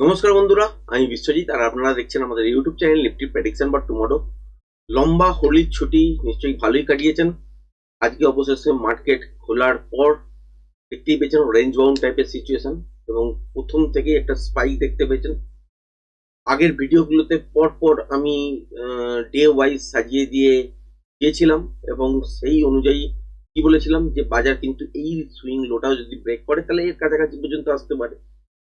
নমস্কার বন্ধুরা, আমি বিশ্বজিৎ, আর আপনারা দেখছেন আমাদের ইউটিউব চ্যানেল নিফটি প্রেডিকশন বা টুমোরো লম্বা হোলির ছুটি নিশ্চয়ই ভালোই কাটিয়েছেন। আজকে অবশেষে মার্কেট খোলার পর দেখতেই পেয়েছেন রেঞ্জ বাউন্ড টাইপের সিচুয়েশন এবং প্রথম থেকে একটা স্পাইক দেখতে পেয়েছেন। আগের ভিডিওগুলোতে পর পর আমি ডে ওয়াইজ সাজিয়ে দিয়ে গিয়েছিলাম এবং সেই অনুযায়ী কি বলেছিলাম যে বাজার কিন্তু এই সুইং লোটাও যদি ব্রেক করে তাহলে এর কাছাকাছি পর্যন্ত আসতে পারে।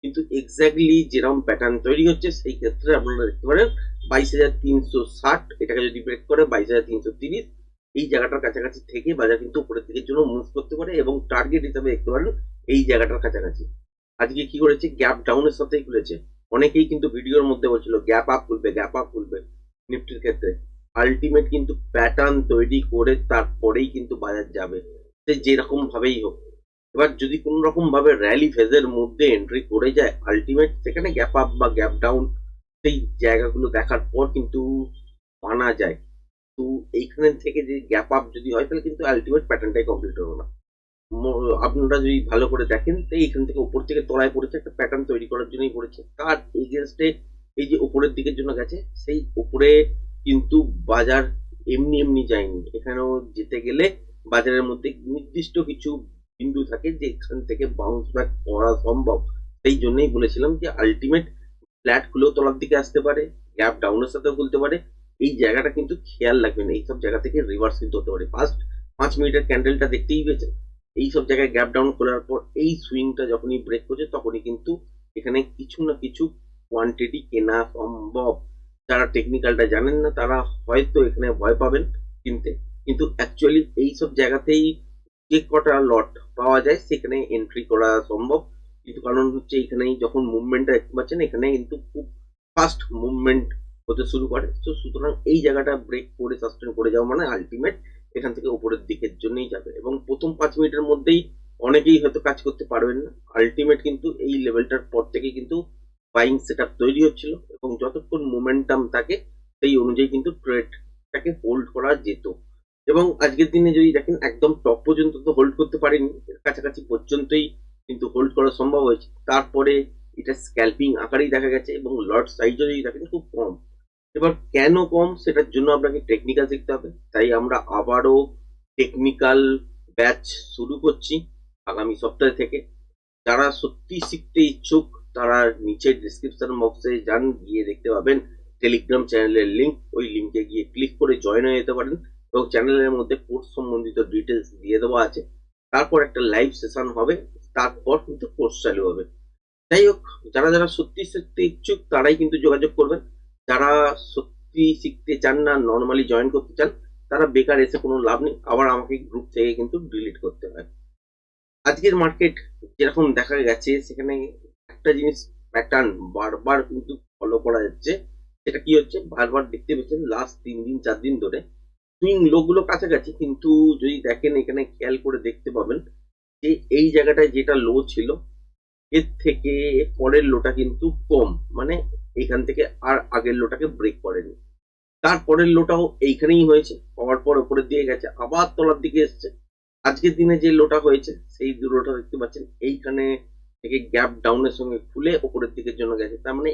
কিন্তু এক্স্যাক্টলি যেরকম প্যাটার্ন তৈরি হচ্ছে, সেই ক্ষেত্রে আপনারা দেখতে পারেন বাইশ হাজার তিনশো ষাট, এটাকে যদি ব্রেক করে বাইশ হাজার তিনশো তিরিশ, এই জায়গাটার কাছাকাছি থেকে বাজার কিন্তু উপরের দিকের জন্য মুভ করতে পারে এবং টার্গেট হিসাবে দেখতে পারেন এই জায়গাটার কাছাকাছি। আজকে কি করেছে? গ্যাপ ডাউনের সাথেই খুলেছে। অনেকেই কিন্তু ভিডিওর মধ্যে বলছিল গ্যাপ আপ খুলবে গ্যাপ আপ খুলবে নিফটির ক্ষেত্রে। আলটিমেট কিন্তু প্যাটার্ন তৈরি করে তারপরেই কিন্তু বাজার যাবে। সে যেরকম ভাবেই হোক। এবার যদি কোন রকম ভাবে র্যালি ফেজের মধ্যে এন্ট্রি করে যায় আলটিমেট সেখানে গ্যাপ আপ বা গ্যাপ ডাউন সেই জায়গাগুলো দেখার পর কিন্তু মানা যায়। তো এইখানে থেকে যে গ্যাপ আপ যদি হয়, তাহলে কিন্তু আলটিমেট প্যাটার্নটাই কমপ্লিট হলো না। আপনারা যদি ভালো করে দেখেন, তো এইখান থেকে উপর থেকে তলায় পড়েছে, একটা প্যাটার্ন তৈরি করার জন্যই পড়েছে। তার এগেনস্টে এই যে উপরের দিকের জন্য গেছে, সেই উপরে কিন্তু বাজার এমনি এমনি যায়নি। এখানেও যেতে গেলে বাজারের মধ্যে নির্দিষ্ট কিছু বিন্দু থাকে যে এখান থেকে বাউন্স ব্যাক করা সম্ভব। সেই জন্যই বলেছিলাম যে আলটিমেট ফ্ল্যাট খুলেও তলার দিকে আসতে পারে গ্যাপ ডাউনের সাথেও খুলতে পারে। এই জায়গাটা কিন্তু খেয়াল রাখবেন এইসব জায়গা থেকে রিভার্স কিন্তু হতে পারে। ফার্স্ট পাঁচ মিনিটের ক্যান্ডেলটা দেখতেই পেয়েছে এই সব জায়গায় গ্যাপ ডাউন খোলার পর এই সুইংটা যখনই ব্রেক করছে, তখনই কিন্তু এখানে কিছু না কিছু কোয়ান্টিটি কেনা সম্ভব। যারা টেকনিক্যালটা জানেন না, তারা হয়তো এখানে ভয় পাবেন কিনতে। কিন্তু অ্যাকচুয়ালি এই সব জায়গাতেই যে কটা লট পাওয়া যায়, সেখানে এন্ট্রি করা সম্ভব। কিন্তু কারণ হচ্ছে এখানেই যখন মুভমেন্টটা দেখতে পাচ্ছেন, এখানে কিন্তু খুব ফাস্ট মুভমেন্ট হতে শুরু করে। তো সুতরাং এই জায়গাটা ব্রেক করে সাস্টেন করে যাওয়া মানে আলটিমেট এখান থেকে উপরের দিকের জন্যই যাবে। এবং প্রথম পাঁচ মিনিটের মধ্যেই অনেকেই হয়তো কাজ করতে পারবেন না। আলটিমেট কিন্তু এই লেভেলটার পর থেকে কিন্তু বাইং সেট তৈরি হচ্ছিল এবং যতক্ষণ মোমেন্টাম থাকে, সেই অনুযায়ী কিন্তু ট্রেডটাকে হোল্ড করা যেত। এবং আজকের দিনে যদি দেখেন একদম টপ পর্যন্ত তো হোল্ড করতে পারেনি, এর কাছাকাছি পর্যন্তই কিন্তু হোল্ড করা সম্ভব হয়েছে। তারপরে এটা স্ক্যাল্পিং আকারেই দেখা গেছে এবং লট সাইজও যদি দেখেন খুব কম। এবার কেন কম সেটার জন্য আপনাকে টেকনিক্যাল শিখতে হবে। তাই আমরা আবারও টেকনিক্যাল ব্যাচ শুরু করছি আগামী সপ্তাহ থেকে। যারা সত্যি শিখতে ইচ্ছুক, তারা নিচের ডিসক্রিপশন বক্সে যান, গিয়ে দেখতে পাবেন। টেলিগ্রাম চ্যানেলের লিঙ্ক ওই লিঙ্কে গিয়ে ক্লিক করে জয়েন হয়ে যেতে পারেন। এবং চ্যানেলের মধ্যে কোর্স সম্বন্ধিত ডিটেলস দিয়ে দেওয়া আছে। তারপর একটা লাইভ সেশন হবে, তারপর কিন্তু কোর্স চালু হবে। যাই হোক, যারা যারা সত্যি শিখতে ইচ্ছুক, তারাই কিন্তু যোগাযোগ করবেন। যারা সত্যি শিখতে চান না নর্মালি জয়েন করতে চান, তারা বেকার এসে কোনো লাভ নেই, আবার আমাকে গ্রুপ থেকে কিন্তু ডিলিট করতে হয়। আজকের মার্কেট যেরকম দেখা গেছে, সেখানে একটা জিনিস প্যাটার্ন বারবার কিন্তু ফলো করা যাচ্ছে। সেটা কি হচ্ছে? বারবার দেখতে পেয়েছেন লাস্ট তিন দিন, চার দিন ধরে সুইং লোগুলো কাছাকাছি, কিন্তু যদি দেখেন, এখানে খেয়াল করে দেখতে পাবেন যে এই জায়গাটায় যেটা লো ছিল, এর থেকে পরের লোটা কিন্তু কম। মানে এখান থেকে আর আগের লোটাকে ব্রেক করেনি। তারপরের লোটাও এইখানেই হয়েছে। হওয়ার পর উপরের দিকে গেছে, আবার তলার দিকে এসছে। আজকের দিনে যে লোটা হয়েছে, সেই লোটা দেখতে পাচ্ছেন। এইখানে থেকে গ্যাপ ডাউনের সঙ্গে খুলে ওপরের দিকের জন্য গেছে। তার মানে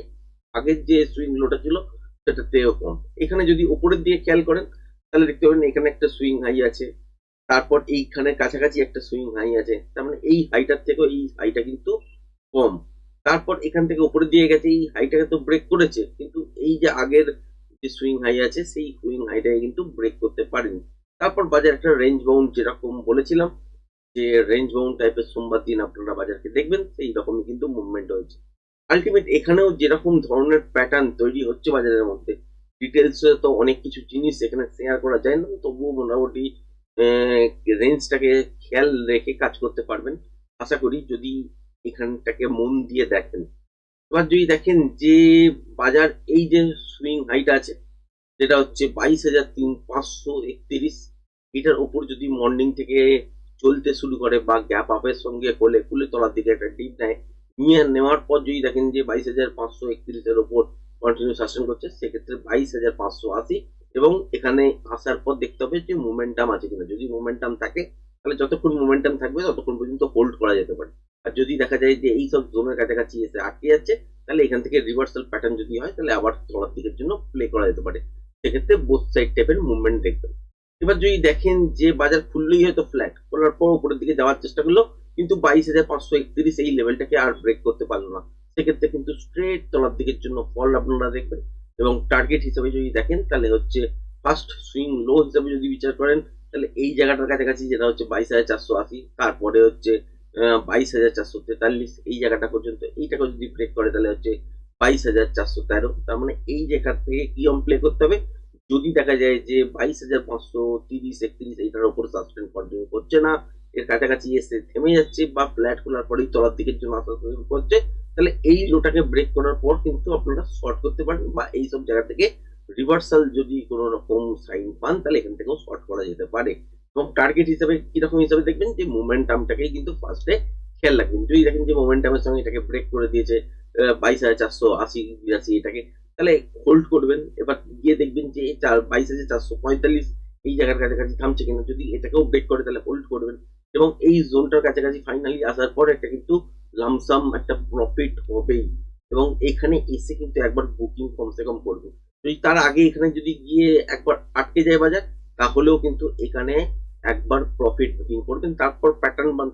আগের যে সুইং লোটা ছিল, সেটাতেও কম। এখানে যদি ওপরের দিকে খেয়াল করেন তাহলে দেখতে পাবেন এখানে একটা সুইং হাই আছে, তারপর এইখানে কাছাকাছি একটা সুইং হাই আছে, তার মানে এই হাইটার থেকেও এই হাইটা কিন্তু কম। তারপর এখান থেকে উপরে দিয়ে গেছে, এই হাইটাকে তো ব্রেক করেছে, কিন্তু এই যে আগের যে সুইং হাই আছে, সেই সুইং হাইটাকে কিন্তু ব্রেক করতে পারেনি। তারপর বাজার একটা রেঞ্জ বাউন্ড যেরকম বলেছিলাম, যে রেঞ্জ বাউন্ড টাইপের সোমবার দিন আপনারা বাজারকে দেখবেন, সেই রকমই কিন্তু মুভমেন্ট হয়েছে। আলটিমেট এখানেও যেরকম ধরনের প্যাটার্ন তৈরি হচ্ছে বাজারের মধ্যে ডিটেলস তো অনেক কিছু জিনিস এখানে শেয়ার করা যায় না, তবুও মোটামুটি রেঞ্জটাকে খেয়াল রেখে কাজ করতে পারবেন। আশা করি যদি এখানটাকে মন দিয়ে দেখেন। এবার যদি দেখেন যে বাজার, এই যে সুইং হাইট আছে, যেটা হচ্ছে বাইশ হাজার তিন পাঁচশো একত্রিশ এটার ওপর যদি মর্নিং থেকে চলতে শুরু করে বা গ্যাপ আপের সঙ্গে হলে খুলে তলার দিকে একটা ডিপ নেয়, নিয়ে নেওয়ার পর যদি দেখেন যে বাইশ হাজার পাঁচশো একত্রিশের ওপর কন্টিনিউ শাসন করছে, সেক্ষেত্রে বাইশ হাজার পাঁচশো আশি এবং এখানে আসার পর দেখতে হবে যে মোমেন্টাম আছে কিনা। যদি মোমেন্টাম থাকে, তাহলে যতক্ষণ মোমেন্টাম থাকবে, ততক্ষণ পর্যন্ত হোল্ড করা যেতে পারে। আর যদি দেখা যায় যে এই সব জোনের কাছাকাছি এসে আটকে যাচ্ছে, তাহলে এখান থেকে রিভার্সাল প্যাটার্ন যদি হয়, তাহলে আবার তলার দিকের জন্য প্লে করা যেতে পারে। সেক্ষেত্রে বোথ সাইড টাইপের মুভমেন্ট দেখবেন। এবার যদি দেখেন যে বাজার খুললেই হয়তো ফ্ল্যাট করার পর উপরের দিকে যাওয়ার চেষ্টা করল, কিন্তু বাইশ হাজার পাঁচশো একত্রিশ এই লেভেলটাকে আর ব্রেক করতে পারল না। সেক্ষেত্রে কিন্তু স্ট্রেট তলার দিকের জন্য ফল আপনারা দেখবেন এবং টার্গেট হিসেবে যদি দেখেন, তাহলে হচ্ছে ফার্স্ট সুইং লো হিসাবে যদি বিচার করেন, তাহলে এই জায়গাটার কাছাকাছি যেটা হচ্ছে বাইশ হাজার চারশো আশি, তারপরে হচ্ছে বাইশ হাজার চারশো তেতাল্লিশ, এই জায়গাটা পর্যন্ত, এইটাকে যদি ব্রেক করে, তাহলে হচ্ছে বাইশ হাজার চারশো তেরো। তার মানে এই জায়গা থেকে কি অন প্লে করতে হবে? যদি দেখা যায় যে বাইশ হাজার পাঁচশো তিরিশ, একত্রিশ এইটার উপর সাসপেন্ড কন্টিনিউ করছে না, এর কাছাকাছি এসে থেমে যাচ্ছে বা ফ্ল্যাট খোলার পরেই তলার দিকের জন্য আসা শুরু করছে তাহলে এই লোটাকে ব্রেক করার পর কিন্তু আপনারা শর্ট করতে পারেন বা এই সব জায়গা থেকে রিভার্সাল যদি কোনো রকম সাইন পান, তাহলে এখান থেকেও শর্ট করা যেতে পারে। এবং টার্গেট হিসাবে কীরকম হিসাবে দেখবেন যে মোমেন্টামটাকেই কিন্তু ফার্স্টে খেয়াল রাখবেন। যদি দেখেন যে মোমেন্টামের সঙ্গে এটাকে ব্রেক করে দিয়েছে বাইশ হাজার চারশো আশি, বিরাশি এটাকে, তাহলে হোল্ড করবেন। এবার গিয়ে দেখবেন যে চার, বাইশ হাজার চারশো পঁয়তাল্লিশ এই জায়গার কাছাকাছি থামছে কিনা। যদি এটাকেও ব্রেক করে, তাহলে হোল্ড করবেন। এবং এই জোনটার কাছাকাছি ফাইনালি আসার পর একটা কিন্তু লামসাম একটা প্রফিট হবেই। এবং এখানে এসে কিন্তু একবার বুকিং কমসে কম করবে। যদি তার আগে এখানে যদি গিয়ে একবার আটকে যায় বাজার, তাহলেও কিন্তু এখানে একবার প্রফিট বুকিং করবেন। তারপর প্যাটার্ন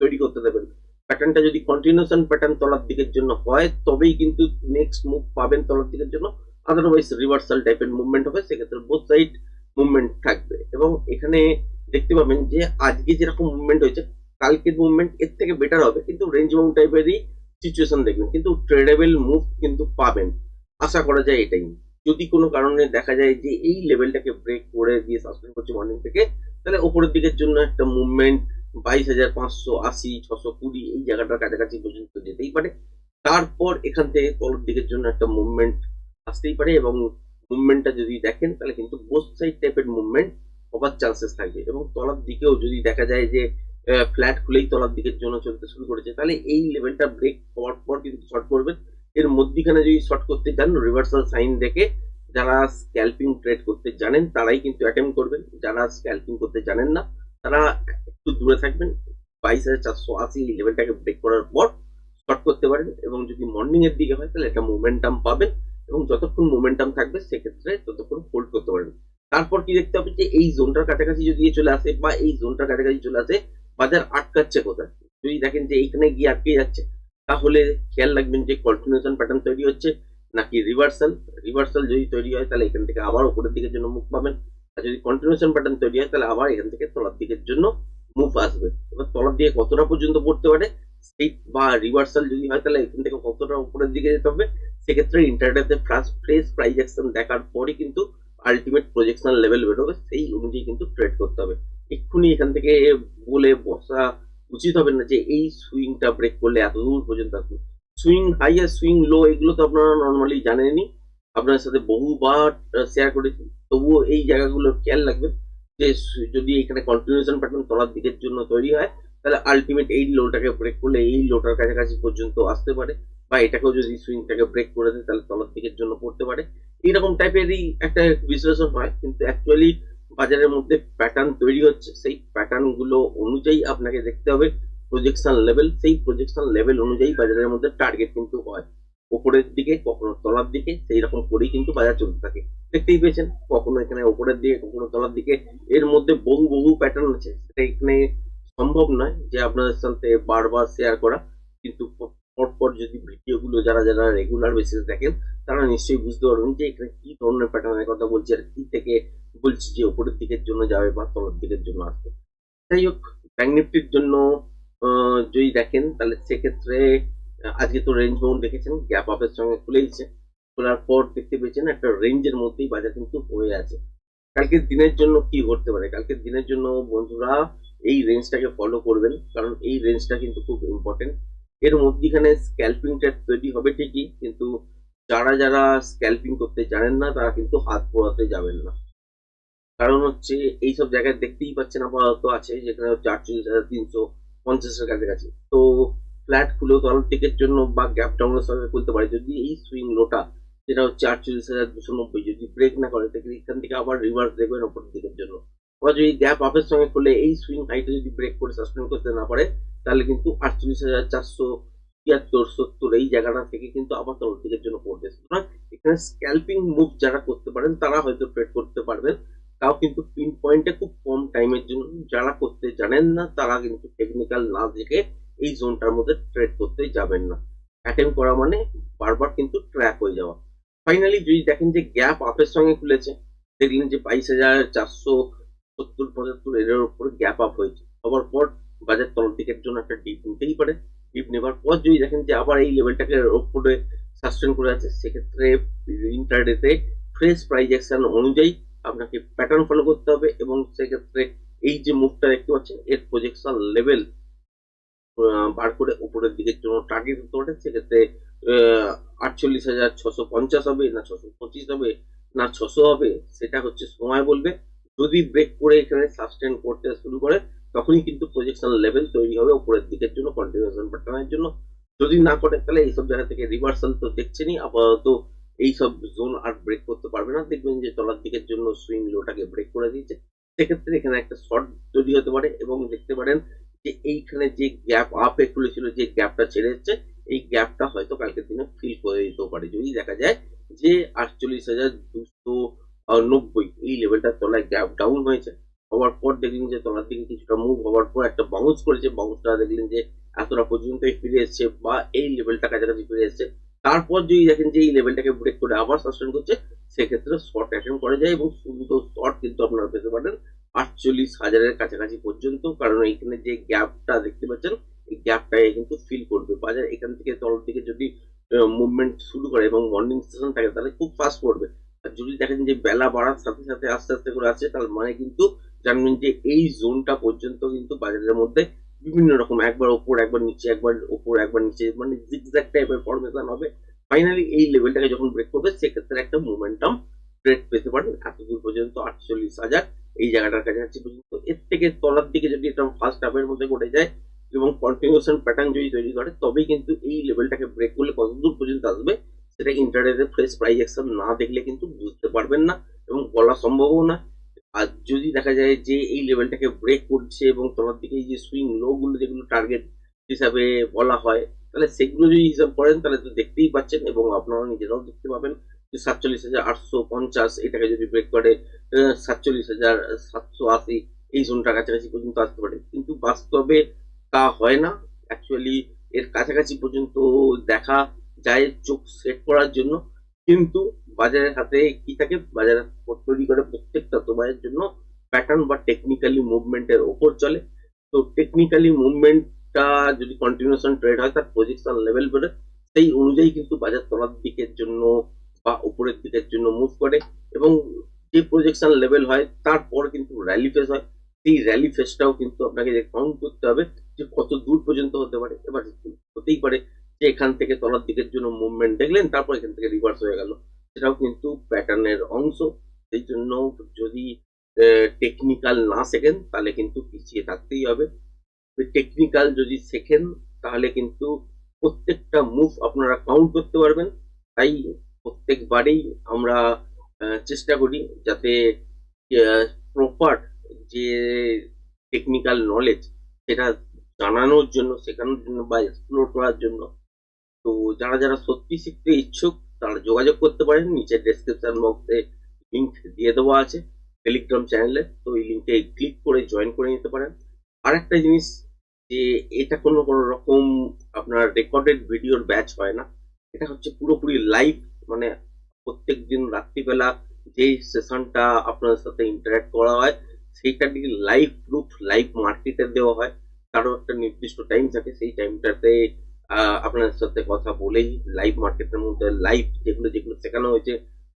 তৈরি করতে দেবেন। প্যাটার্নটা যদি কন্টিনিউশন প্যাটার্ন তলার দিকের জন্য হয়, তবেই কিন্তু নেক্সট মুভ পাবেন তলার দিকের জন্য। আদারওয়াইজ রিভার্সাল টাইপের মুভমেন্ট হবে। সেক্ষেত্রে বোথ সাইড মুভমেন্ট থাকবে। এবং এখানে দেখতে পাবেন যে আজকে যেরকম মুভমেন্ট হয়েছে কালকের মুভমেন্ট এর থেকে বেটার হবে, কিন্তু রেঞ্জ বাউন্ড টাইপেরই সিচুয়েশন দেখবেন, কিন্তু ট্রেডেবল মুভ কিন্তু পাবেন। আশা করা যায় এটাই। যদি কোনো কারণে দেখা যায় যে এই লেভেলটাকে ব্রেক করে দিয়ে সাসপেন্ড করছে মর্নিং থেকে, তাহলে ওপরের দিকের জন্য একটা মুভমেন্ট বাইশ হাজার পাঁচশো আশি, ছশো কুড়ি, এই জায়গাটার কাছাকাছি পর্যন্ত যেতেই পারে। তারপর এখান থেকে তলের দিকের জন্য একটা মুভমেন্ট আসতেই পারে এবং মুভমেন্টটা যদি দেখেন, তাহলে কিন্তু বোথ সাইড টাইপের মুভমেন্ট হবার চান্সেস থাকবে। এবং তলার দিকেও যদি দেখা যায় যে ফ্ল্যাট খুলেই তলার দিকের জন্য চলতে শুরু করেছে। তাহলে এই লেভেলটা ব্রেক হওয়ার পর কিন্তু শর্ট করবেন এর মধ্যিখানে যদি শর্ট করতে চান রিভার্সাল সাইন দেখে যারা স্ক্যাল্পিং ট্রেড করতে জানেন, তারাই কিন্তু অ্যাটেম্প করবেন। যারা স্ক্যাল্পিং করতে জানেন না, তারা একটু দূরে থাকবেন। বাইশ হাজার চারশো আশি এই লেভেলটাকে ব্রেক করার পর শর্ট করতে পারেন এবং যদি মর্নিং এর দিকে হয়, তাহলে একটা মোমেন্টাম পাবেন এবং যতক্ষণ মোমেন্টাম থাকবে, সেক্ষেত্রে ততক্ষণ হোল্ড করতে পারবেন তারপর কি দেখতে হবে যে এই জোনটার কাছাকাছি যদি চলে আসে বা এই জোনটার কাছাকাছি চলে আসে বাজার আটকাচ্ছে কোথায়? যদি দেখেন যে এইখানে গিয়ে আটকে যাচ্ছে, তাহলে খেয়াল রাখবেন যে কন্টিনিউশন প্যাটার্ন তৈরি হচ্ছে, নাকি রিভার্সাল রিভার্সাল যদি তৈরি হয়, তাহলে এখান থেকে আবার উপরের দিকের জন্য মুখ পাবেন। আর যদি কন্টিনিউশন প্যাটার্ন তৈরি হয়, তাহলে আবার এখান থেকে তলার দিকের জন্য মুভ আসবে। এবার তলার দিকে কতটা পর্যন্ত পড়তে পারে স্টেট বা রিভার্সাল যদি হয়, তাহলে এখান থেকে কতটা উপরের দিকে যেতে হবে, সেক্ষেত্রে ইন্টারনেটে ফার্স্ট ফ্রেশ প্রাইজ অ্যাকশন দেখার পরই কিন্তু আলটিমেট প্রজেকশনাল লেভেল বেরোবে। সেই অনুযায়ী কিন্তু ট্রেড করতে হবে। এক্ষুনি এখান থেকে বলে বসা উচিত হবে না যে এই সুইংটা ব্রেক করলে এত দূর পর্যন্ত আসবে। সুইং হাই আর সুইং লো এগুলো তো আপনারা নর্মালি জানেনই। আপনার সাথে বহুবার শেয়ার করেছি। তবুও এই জায়গাগুলো খেয়াল রাখবেন যে যদি এখানে কন্টিনিউশন প্যাটার্ন তলার দিকের জন্য তৈরি হয়, তাহলে আলটিমেট এই লোটাকে ব্রেক করলে এই লোটার কাছাকাছি পর্যন্ত আসতে পারে। বা এটাকেও যদি সুইংটাকে ব্রেক করে দেয়, তাহলে তলার দিকের জন্য পড়তে পারে। এইরকম টাইপেরই একটা বিশ্লেষণ হয়, কিন্তু অ্যাকচুয়ালি বাজারের মধ্যে প্যাটার্ন তৈরি হচ্ছে। সেই প্যাটার্নগুলো অনুযায়ী আপনাকে দেখতে হবে প্রজেকশন লেভেল সেই প্রজেকশন লেভেল অনুযায়ী বাজারের মধ্যে টার্গেট কিন্তু হয়। উপরের দিকে, কখনো তলার দিকে, সেই রকম করেই কিন্তু বাজার চলতে থাকে। দেখতেই পেয়েছেন, কখনো এখানে উপরের দিকে, কখনো তলার দিকে। এর মধ্যে বহু বহু প্যাটার্ন আছে। সেটা এখানে সম্ভব নয় যে আপনাদের সাথে বারবার শেয়ার করা। কিন্তু পরপর যদি ভিডিওগুলো যারা যারা রেগুলার বেসিস দেখেন, তারা নিশ্চয়ই বুঝতে পারবেন যে এখানে কি ধরনের প্যাটার্নের কথা বলছি আর কি থেকে বলছি যে উপরের দিকের জন্য যাবে বা তলার দিকের জন্য আসবে। যাই হোক ব্যাঙ্ক নিফটির জন্য যদি দেখেন, তাহলে সেক্ষেত্রে আজকে তো রেঞ্জ বাউন্ড দেখেছেন গ্যাপ আপের সঙ্গে খুলেইছে খোলার পর দেখতে পেয়েছেন, একটা রেঞ্জের মধ্যেই বাজার কিন্তু হয়ে আছে। কালকের দিনের জন্য কি ঘটতে পারে? কালকের দিনের জন্য বন্ধুরা, এই রেঞ্জটাকে ফলো করবেন, কারণ এই রেঞ্জটা কিন্তু খুব ইম্পর্টেন্ট এর মধ্যিখানে স্ক্যাল্পিং ট্রেড তৈরি হবে ঠিকই, কিন্তু যারা যারা স্ক্যাল্পিং করতে জানেন না, তারা কিন্তু হাত পোড়াতে যাবেন না। কারণ হচ্ছে, এইসব জায়গায় দেখতেই পাচ্ছেন আপাতত আছে, যেখানে হচ্ছে আটচল্লিশ হাজার তিনশো পঞ্চাশের কাছাকাছি। তো ফ্ল্যাট খুলেও তলার দিকের জন্য বা গ্যাপ ডাউনের সঙ্গে খুলতে পারে। যদি এই সুইং লোটা যেটা হচ্ছে আটচল্লিশ হাজার দুশো নব্বই, যদি ব্রেক না করে, তাহলে এখান থেকে আবার রিভার্স দেখবেন ওপরের দিকের জন্য। বা যদি গ্যাপ আপের সঙ্গে খুলে, এই সুইং হাইটে যদি ব্রেক করে সাসপেন্ড করতে না পারে তাহলে কিন্তু আটচল্লিশ হাজার চারশো তিয়াত্তর, সত্তর এই জায়গাটা থেকে কিন্তু আবার তলার দিকের জন্য পড়বে। সুতরাং এখানে স্ক্যাল্পিং মুভ যারা করতে পারেন, তারা হয়তো ট্রেড করতে পারবেন। তাও কিন্তু পিন পয়েন্টে খুব কম টাইমের জন্য যারা করতে জানেন না, তারা কিন্তু টেকনিক্যাল না দেখে এই জোনটার মধ্যে ট্রেড করতে যাবেন না। অ্যাটেম্প করা মানে বারবার কিন্তু ট্র্যাক হয়ে যাওয়া। ফাইনালি যদি দেখেন যে গ্যাপ আপের সঙ্গে খুলেছে, দেখলেন যে বাইশ হাজার চারশো সত্তর, পঁচাত্তর এর উপরে গ্যাপ আপ হয়েছে। হওয়ার পর বাজার তলার দিকের জন্য একটা ডিপ নিতেই পারে। ডিপ নেবার পর যদি দেখেন যে আবার এই লেভেলটাকে ওপরে সাস্টেন করে আছে, সেক্ষেত্রে ইন্টারডেতে ফ্রেশ প্রাইজ অ্যাকশন অনুযায়ী আপনাকে প্যাটার্ন ফলো করতে হবে এবং সেক্ষেত্রে এই যে মুভটা দেখতে পাচ্ছেন, এর প্রজেকশন লেভেল বার করে উপরের দিকের জন্য টার্গেট হতে পারে সেক্ষেত্রে আটচল্লিশ হাজার ছশো পঞ্চাশ হবে, না ছশো পঁচিশ হবে, না ছশো হবে, সেটা হচ্ছে সময় বলবে। যদি ব্রেক করে এখানে সাস্টেন করতে শুরু করে তখনই কিন্তু প্রজেকশন লেভেল তৈরি হবে উপরের দিকের জন্য কন্টিনিউশন প্যাটার্নের জন্য। যদি না করে, তাহলে এইসব জায়গা থেকে রিভার্সাল তো দেখছেনই, আপাতত এইসব জোন আর ব্রেক করতে পারবে না। দেখবেন যে তলার দিকের জন্য সুইং লোটাকে ব্রেক করে দিয়েছে। সেক্ষেত্রে এখানে একটা শর্ট তৈরি হতে পারে এবং দেখতে পারেন যে এইখানে যে গ্যাপ আপে খুলেছিল যে গ্যাপটা ছেড়ে যাচ্ছে এই গ্যাপটা হয়তো কালকের দিনে ফিল করে দিতেও পারে। যদি দেখা যায় যে আটচল্লিশ হাজার দুশো নব্বই, এই লেভেলটার তলায় গ্যাপ ডাউন হয়েছে হওয়ার পর দেখলেন যে তলার দিকে কিছুটা মুভ হওয়ার পর একটা বাউন্স করেছে। বাউন্সটা দেখলেন যে এতটা পর্যন্তই ফিরে এসছে বা এই লেভেলটা কাছাকাছি ফিরে এসছে। তারপর যদি দেখেন যে এই লেভেলটাকে ব্রেক করে আবার সাস্টেন করছে, সেক্ষেত্রে শর্ট অ্যাটেন্ড করা যায় এবং সুন্দর শর্ট কিন্তু আপনারা পেতে পারেন আটচল্লিশ হাজারের কাছাকাছি পর্যন্ত। কারণ এখানে যে গ্যাপটা দেখতে পাচ্ছেন, এই গ্যাপটাকে কিন্তু ফিল করবে। বাজার এখান থেকে তলার দিকে যদি মুভমেন্ট শুরু করে এবং মর্নিং সেশন থাকে, তাহলে খুব ফাস্ট পড়বে। আর যদি দেখেন যে বেলা বাড়ার সাথে সাথে আস্তে আস্তে করে আছে তার মানে কিন্তু জানবেন যে এই জোনটা পর্যন্ত কিন্তু বাজারের মধ্যে বিভিন্ন রকম, একবার ওপর, একবার নিচে, একবার ওপর, একবার নিচে মানে জিগজ্যাগ টাইপের ফরমেশন হবে। ফাইনালি এই লেভেলটাকে যখন ব্রেক করবে, সেক্ষেত্রে একটা মোমেন্টাম ট্রেড পেতে পারেন এত দূর পর্যন্ত আটচল্লিশ হাজার এই জায়গাটার কাছাকাছি পর্যন্ত। এর থেকে তলার দিকে যদি এটা ফার্স্ট হাফের মধ্যে ঘটে যায় এবং কন্টিনিউশন প্যাটার্ন যদি তৈরি করে, তবেই কিন্তু এই লেভেলটাকে ব্রেক করলে কত দূর পর্যন্ত আসবে সেটা ইন্টারনেটে ফ্রেশ প্রাইস অ্যাকশন না দেখলে কিন্তু বুঝতে পারবেন না এবং বলা সম্ভবও না। আর যদি দেখা যায় যে এই লেভেলটাকে ব্রেক করছে এবং তোমার দিকে যে সুইং লো গুলো যেগুলো টার্গেট হিসাবে বলা হয়, তাহলে সেগুলো যদি হিসাব করেন, তাহলে তো দেখতেই পাচ্ছেন এবং আপনারা নিজেরাও দেখতে পাবেন যে সাতচল্লিশ হাজার আটশো পঞ্চাশ এটাকে যদি ব্রেক করে সাতচল্লিশ হাজার সাতশো আশি, এই জোনটা কাছাকাছি পর্যন্ত আসতে পারে। কিন্তু বাস্তবে তা হয় না। অ্যাকচুয়ালি এর কাছাকাছি পর্যন্ত দেখা যায়, চোখ সেট করার জন্য। কিন্তু বাজারের হাতে কি থাকে? বাজার তৈরি করে প্রত্যেকটা তোমার জন্য প্যাটার্ন বা টেকনিক্যালি মুভমেন্টের ওপর চলে। তো টেকনিক্যালি মুভমেন্টটা যদি কন্টিনিউশন ট্রেড হয়, তার পজিশন লেভেল বেড়ে সেই অনুযায়ী কিন্তু বাজার তলার দিকের জন্য বা উপরের দিকের জন্য মুভ করে এবং যে প্রজেকশন লেভেল হয়, তারপর কিন্তু র্যালি ফেস হয়। সেই র্যালি ফেসটাও কিন্তু আপনাকে যে কাউন্ট করতে হবে, যে কত দূর পর্যন্ত হতে পারে, এবার হতেই পারে যে এখান থেকে তলার দিকের জন্য মুভমেন্ট দেখলেন, তারপর এখান থেকে রিভার্স হয়ে গেল। সেটাও কিন্তু প্যাটার্নের অংশ। সেই জন্য যদি টেকনিক্যাল না শেখেন, তাহলে কিন্তু পিছিয়ে থাকতেই হবে। টেকনিক্যাল যদি শেখেন, তাহলে কিন্তু প্রত্যেকটা মুভ আপনারা কাউন্ট করতে পারবেন। তাই প্রত্যেকবারেই আমরা চেষ্টা করি যাতে প্রপার যে টেকনিক্যাল নলেজ সেটা জানানোর জন্য, শেখানোর জন্য বা এক্সপ্লোর করার জন্য। তো যারা যারা সত্যি শিখতে ইচ্ছুক তারা যোগাযোগ করতে পারেন। নিচে ডেসক্রিপশন বক্সে লিঙ্ক দিয়ে দেওয়া আছে টেলিগ্রাম চ্যানেলে তো এই লিঙ্কে ক্লিক করে জয়েন করে নিতে পারেন। আর একটা জিনিস যে এটা কোনো কোনো রকম আপনার রেকর্ডেড ভিডিওর ব্যাচ হয় না। এটা হচ্ছে পুরোপুরি লাইভ মানে প্রত্যেক দিন রাত্রিবেলা যেই সেশনটা আপনাদের সাথে ইন্টারাক্ট করা হয় সেইটা দিকে লাইভ প্রুফ লাইভ মার্কেটে দেওয়া হয়। তারও একটা নির্দিষ্ট টাইম থাকে, সেই টাইমটাতে আপনাদের সাথে কথা বলেই লাইভ মার্কেটের মধ্যে লাইভ যেগুলো যেগুলো শেখানো হয়েছে,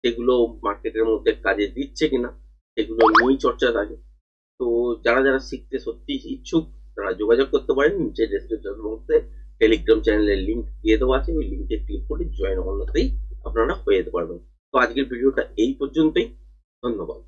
সেগুলো মার্কেটের মধ্যে কাজে দিচ্ছে কিনা, সেগুলো নিয়েই চর্চা থাকে। তো যারা যারা শিখতে সত্যি ইচ্ছুক, তারা যোগাযোগ করতে পারেন নিচে ডেসক্রিপশন বক্সে টেলিগ্রাম চ্যানেলের লিঙ্ক দিয়ে দেওয়া আছে, ওই লিঙ্কে ক্লিক করে জয়েন অন্যতেই আপনারা হয়ে যেতে পারবেন। তো আজকের ভিডিওটা এই পর্যন্তই। ধন্যবাদ।